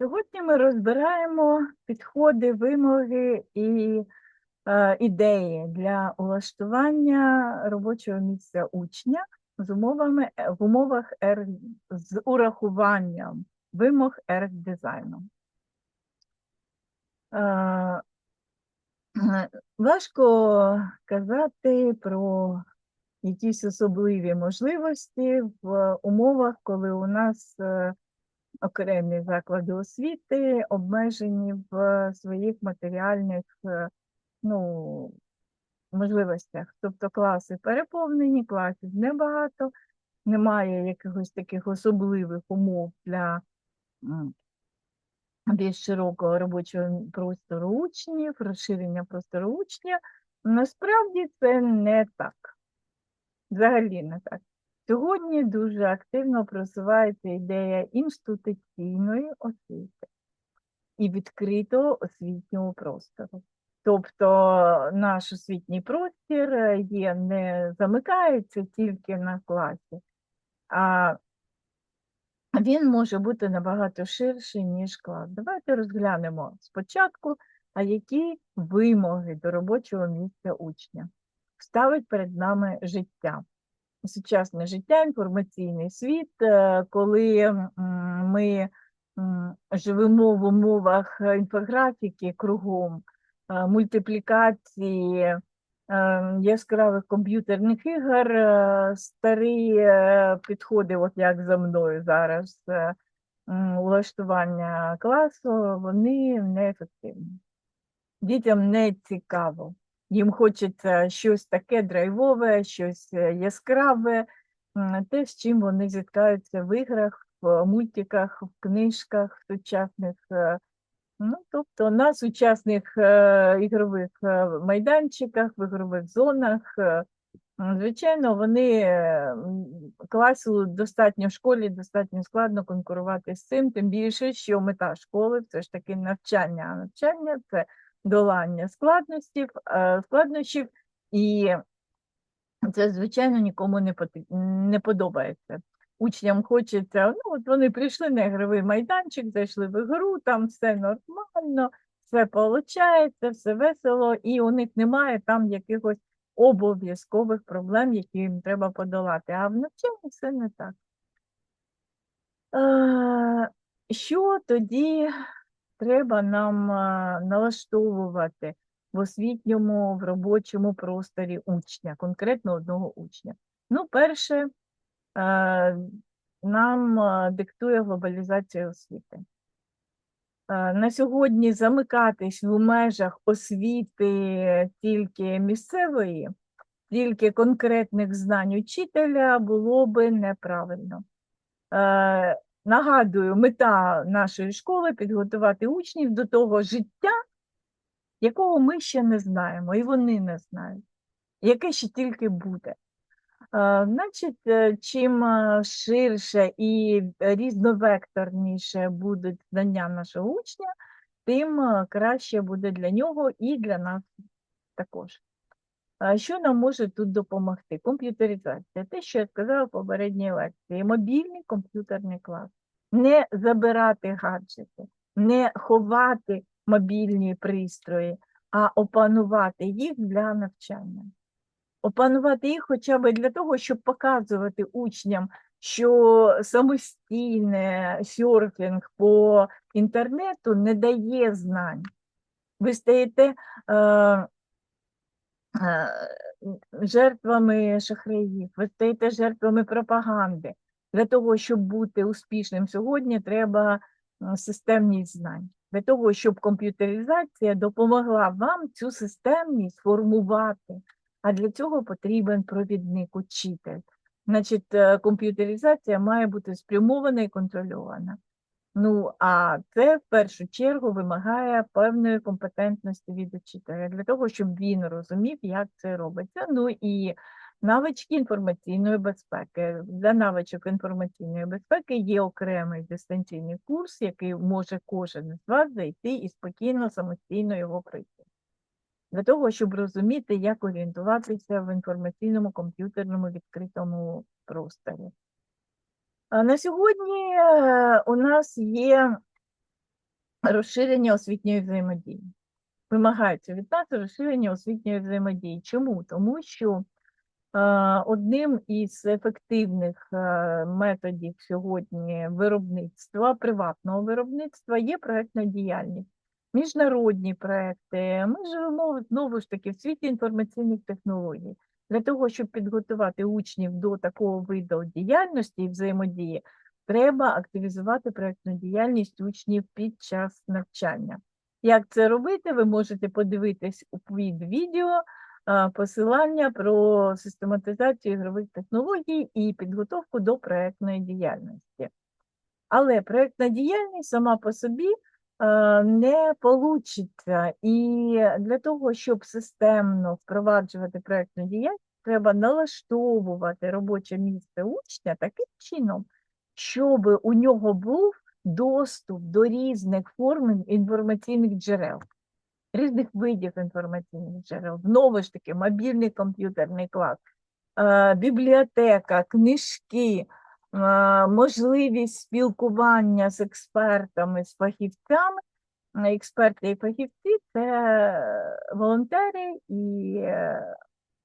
Сьогодні ми розбираємо підходи, вимоги і е, ідеї для улаштування робочого місця учня з умовами е, в умовах ер, з урахуванням вимог ерг-дизайну. Е, Важко казати про якісь особливі можливості в умовах, коли у нас е, окремі заклади освіти обмежені в своїх матеріальних е, ну, можливостях. Тобто класи переповнені, класів небагато, немає якихось таких особливих умов для більш широкого робочого простору учнів, розширення простору учня. Насправді це не так. Взагалі не так. Сьогодні дуже активно просувається ідея інституційної освіти і відкритого освітнього простору. Тобто наш освітній простір е, є, не замикається тільки на класі, а він може бути набагато ширший, ніж клас. Давайте розглянемо спочатку, а які вимоги до робочого місця учня ставить перед нами життя сучасне життя, інформаційний світ, е, коли ми живемо в умовах інфографіки кругом, е, мультиплікації е, яскравих комп'ютерних ігор, старі підходи, от як за мною зараз, улаштування класу, вони неефективні. Дітям не цікаво. Їм хочеться щось таке драйвове, щось е, яскраве, те, з чим вони зіткаються в іграх, в мультиках, в книжках сучасних. Е, ну, Тобто на сучасних е, ігрових майданчиках, в ігрових зонах. Звичайно, вони класу достатньо в школі, достатньо складно конкурувати з цим, тим більше, що мета школи це ж таки навчання, а навчання це долання складностів, е, складнощів, і це, звичайно, нікому не не подобається. Учням хочеться, ну, от вони прийшли на ігровий майданчик, зайшли в ігру, там все нормально, все виходить, все весело, і у них немає там якихось обов'язкових проблем, які їм треба подолати. А в навчанні все не так. Е, що тоді треба нам налаштовувати в освітньому, в робочому просторі учня, конкретно одного учня. Ну, перше, нам диктує глобалізація освіти. На сьогодні замикатись в межах освіти тільки місцевої, тільки конкретних знань учителя було би неправильно. Нагадую, мета нашої школи підготувати учнів до того життя, якого ми ще не знаємо, і вони не знають, яке ще тільки буде. Значить, е, чим е, ширше і різновекторніше будуть знання нашого учня, тим е, краще буде для нього і для нас також. Що нам може тут допомогти? Комп'ютеризація. Те, що я сказала в попередній лекції, мобільний комп'ютерний клас не забирати гаджети, не ховати мобільні пристрої, а опанувати їх для навчання. Опанувати їх хоча б для того, щоб показувати учням, що самостійне серфінг по інтернету не дає знань. Ви стаєте е, е, жертвами шахраїв, ви стаєте жертвами пропаганди. Для того, щоб бути успішним сьогодні, треба системність знань. Для того, щоб комп'ютеризація допомогла вам цю системність формувати, а для цього потрібен провідник, учитель. Значить, е, комп'ютеризація має бути спрямована і контрольована. Ну, а це в першу чергу вимагає певної компетентності від учителя для того, щоб він розумів, як це робиться. Ну і Навички інформаційної безпеки. Для навичок інформаційної безпеки є окремий дистанційний курс, який може кожен з вас зайти і спокійно, самостійно його пройти. Для того, щоб розуміти, як орієнтуватися в інформаційному комп'ютерному відкритому просторі. А На сьогодні е, у нас є розширення освітньої взаємодії. Вимагається від нас розширення освітньої взаємодії. Чому? Тому що одним із ефективних е, методів сьогодні виробництва, приватного виробництва є проектна діяльність. Міжнародні проекти. Ми живемо знову ж таки в світі інформаційних технологій. Для того, щоб підготувати учнів до такого виду діяльності і взаємодії, треба активізувати проектну діяльність учнів під час навчання. Як це робити, ви можете подивитись під відео посилання про систематизацію ігрових технологій і підготовку до проектної діяльності. Але проектна діяльність сама по собі не получиться. І для того, щоб системно впроваджувати проектну діяльність, треба налаштовувати робоче місце учня таким чином, щоб у нього був доступ до різних форм інформаційних джерел, різних видів інформаційних джерел. Знову ж таки, мобільний комп'ютерний клас, е, бібліотека, книжки, е, можливість спілкування з експертами, з фахівцями. Експерти і фахівці це волонтери і е,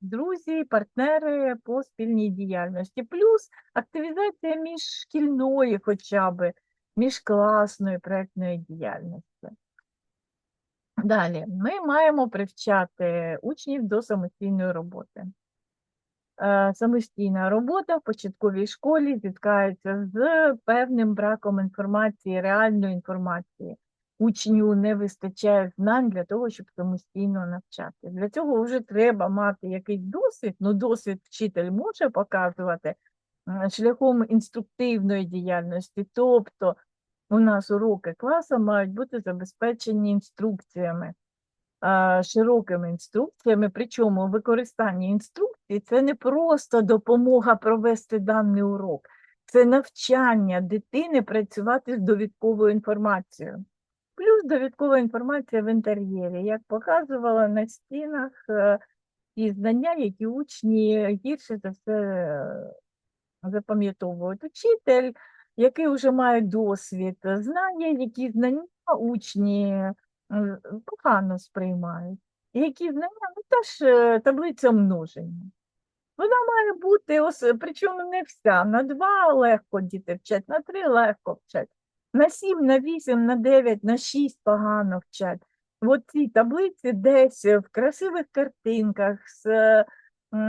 друзі, партнери по спільній діяльності, плюс активізація міжшкільної хоча б міжкласної проєктної діяльності. Далі, ми маємо привчати учнів до самостійної роботи. Е, Самостійна робота в початковій школі зіткається з певним браком інформації, реальної інформації. Учню не вистачає знань для того, щоб самостійно навчати. Для цього вже треба мати якийсь досвід, ну досвід вчитель може показувати шляхом інструктивної діяльності, тобто у нас уроки класу мають бути забезпечені інструкціями, широкими інструкціями. Причому використання інструкцій це не просто допомога провести даний урок, це навчання дитини працювати з довідковою інформацією. Плюс довідкова інформація в інтер'єрі, як показувала на стінах е, ті знання, які учні гірше за все е, запам'ятовують. Учитель, який вже має досвід, знає, які знання учні е, погано сприймають. Які знання, ну теж е, таблиця множення. Вона має бути, ос- причому не вся, на два легко діти вчать, на три легко вчать, на сім, на вісім, на дев'ять, на шість погано вчать. От ці таблиці десь в красивих картинках, з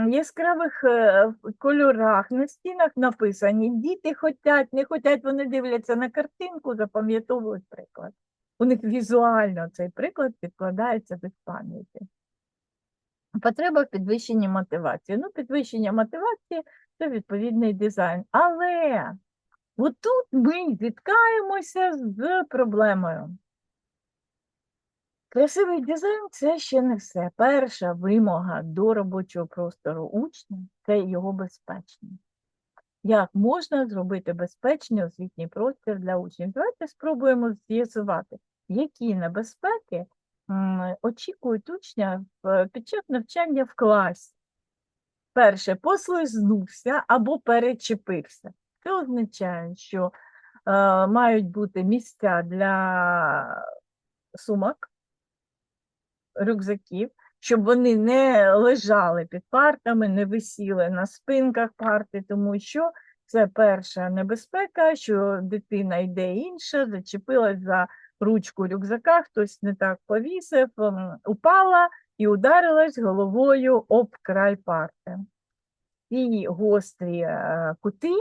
яскравих е, кольорах, на стінах написані. Діти хотять, не хотять, вони дивляться на картинку, запам'ятовують приклад. У них візуально цей приклад підкладається без пам'яті. Потреба в підвищенні мотивації. Ну, підвищення мотивації це відповідний дизайн. Але отут ми зіткаємося з проблемою. Красивий дизайн це ще не все. Перша вимога до робочого простору учня це його безпечність. Як можна зробити безпечний освітній простір для учнів? Давайте спробуємо з'ясувати, які небезпеки очікують учня під час навчання в класі. Перше, послизнувся або перечепився. Це означає, що е, мають бути місця для сумок, рюкзаків, щоб вони не лежали під партами, не висіли на спинках парти, тому що це перша небезпека, що дитина йде інша, зачепилась за ручку рюкзака, хтось не так повісив, упала і ударилась головою об край парти. Ці гострі е, кути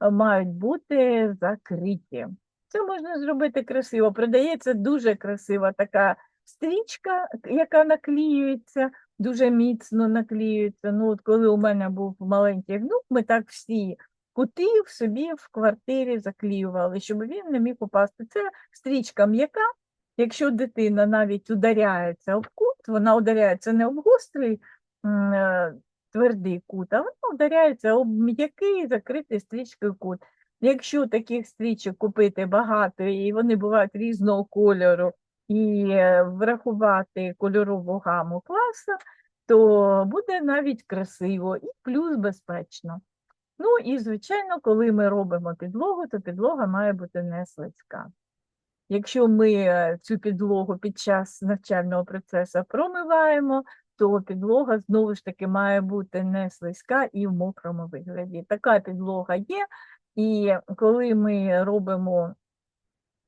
е, мають бути закриті. Це можна зробити красиво. Продається дуже красива така стрічка, яка наклеюється, дуже міцно наклеюється. Ну, от коли у мене був маленький внук, ми так всі кути в собі в квартирі заклеювали, щоб він не міг попасти. Це стрічка м'яка. Якщо дитина навіть ударяється об кут, вона ударяється не об гострий е, твердий кут, а вона ударяється об м'який закритий стрічкою кут. Якщо таких стрічок купити багато, і вони бувають різного кольору, і е, врахувати кольорову гаму класу, то буде навіть красиво і плюс безпечно. Ну і, звичайно, коли ми робимо підлогу, то підлога має бути не слизька. Якщо ми е, цю підлогу під час навчального процесу промиваємо, то підлога знову ж таки має бути не слизька і в мокрому вигляді. Така підлога є, і коли ми робимо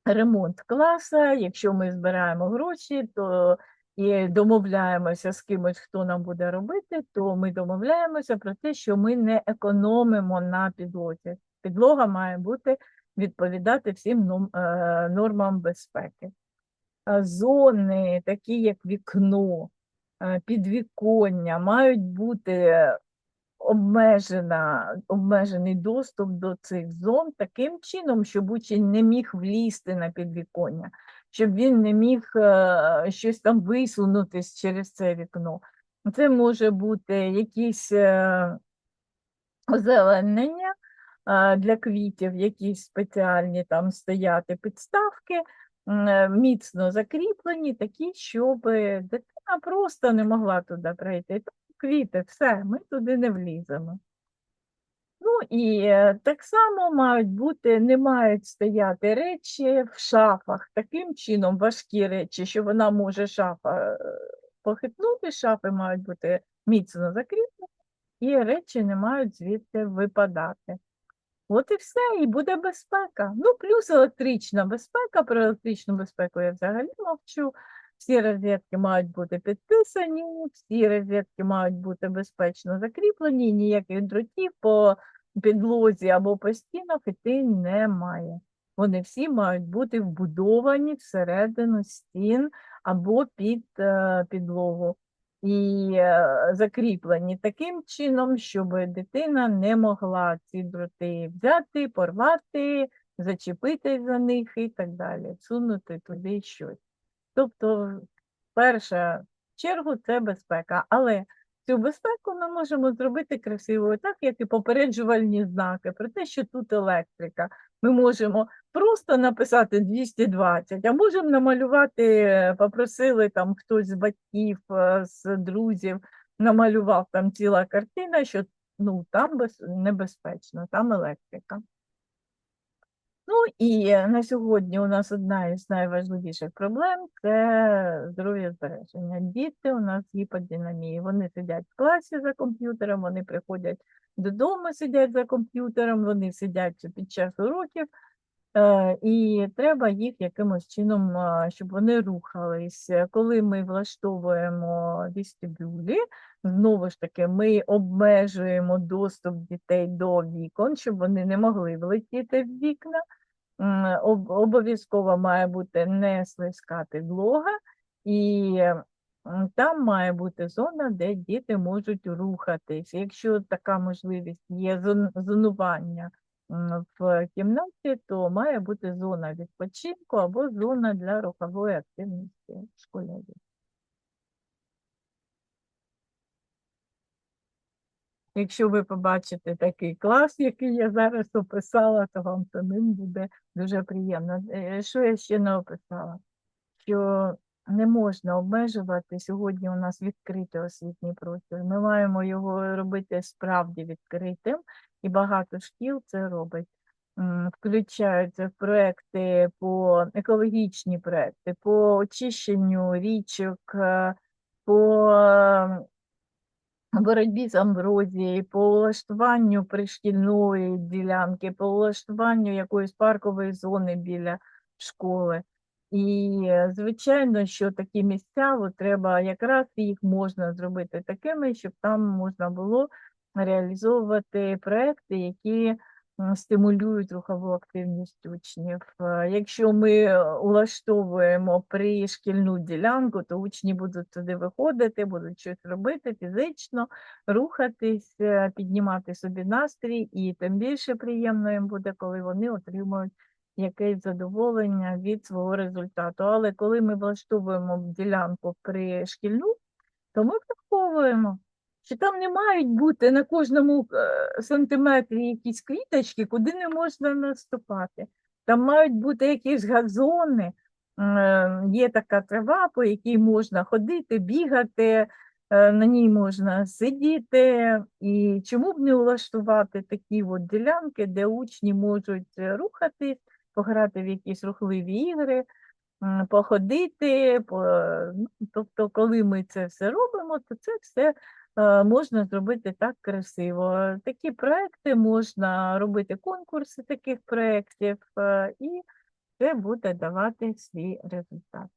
ремонт класа, якщо ми збираємо гроші, то і домовляємося з кимось, хто нам буде робити, то ми домовляємося про те, що ми не економимо на підлозі. Підлога має бути відповідати всім е, нормам безпеки. А Зони, такі як вікно, е, підвіконня, мають бути обмежена, обмежений доступ до цих зон таким чином, щоб учень не міг влізти на підвіконня, щоб він не міг е, щось там висунутись через це вікно. Це може бути якісь е, озеленення е, для квітів, якісь спеціальні там стояти підставки, міцно закріплені, такі, щоб дитина просто не могла туди пройти. Квіти, все, ми туди не вліземо. Ну і е, так само мають бути, не мають стояти речі в шафах, таким чином важкі речі, що вона може шафа е, похитнути, шафи мають бути міцно закріплені, і речі не мають звідти випадати. От і все, і буде безпека. Ну, плюс електрична безпека. Про електричну безпеку я взагалі мовчу. Всі розетки мають бути підписані, всі розетки мають бути безпечно закріплені, ніяких дротів по підлозі або по стінах іти немає. Вони всі мають бути вбудовані всередину стін або під е, підлогу і е, закріплені таким чином, щоб дитина не могла ці дроти взяти, порвати, зачепити за них і так далі, всунути туди щось. Тобто, перша чергу це безпека, але цю безпеку ми можемо зробити красивою, так як і попереджувальні знаки про те, що тут електрика. Ми можемо просто написати 220, а можемо намалювати, е, попросили там хтось з батьків, е, з друзів, намалював там ціла картина, що ну, там без, небезпечно, там електрика. Ну і е, на сьогодні у нас одна із найважливіших проблем це здоров'я збереження. Діти у нас гіподинамії. Вони сидять в класі за комп'ютером, вони приходять додому, сидять за комп'ютером, вони сидять під час уроків, і треба їх якимось чином, щоб вони рухались. Коли ми влаштовуємо вестибюлі, знову ж таки, ми обмежуємо доступ дітей до вікон, щоб вони не могли влетіти в вікна. Обов'язково має бути не слизька підлога, і там має бути зона, де діти можуть рухатись. Якщо така можливість є зон- зонування в кімнаті, то має бути зона відпочинку або зона для рухової активності школярів. Якщо ви побачите такий клас, який я зараз описала, то вам самим буде дуже приємно. Е, Що я ще не описала? Що не можна обмежувати сьогодні у нас відкритий освітній простір. Ми маємо його робити справді відкритим, і багато шкіл це робить. Включаються в проекти по екологічні проекти, по очищенню річок, е, по е, боротьбі з амброзією, по влаштуванню пришкільної ділянки, по влаштуванню якоїсь паркової зони біля школи. І, е, звичайно, що такі місця, от треба якраз їх можна зробити такими, щоб там можна було реалізовувати проекти, які стимулюють рухову активність учнів. Е, Якщо ми е, улаштовуємо пришкільну ділянку, то учні будуть туди виходити, будуть щось робити фізично, рухатись, е, піднімати собі настрій, і тим більше приємно їм буде, коли вони отримують якесь задоволення від свого результату. Але коли ми влаштовуємо ділянку пришкільну, то ми враховуємо, що там не мають бути на кожному е, сантиметрі якісь квіточки, куди не можна наступати. Там мають бути якісь газони, е, є така трава, по якій можна ходити, бігати, е, на ній можна сидіти. І чому б не влаштувати такі от ділянки, де учні можуть рухатись пограти в якісь рухливі ігри, походити. По... ну, Тобто, коли ми це все робимо, то це все можна зробити так красиво. Такі проекти можна робити конкурси таких проєктів, і це буде давати свій результат.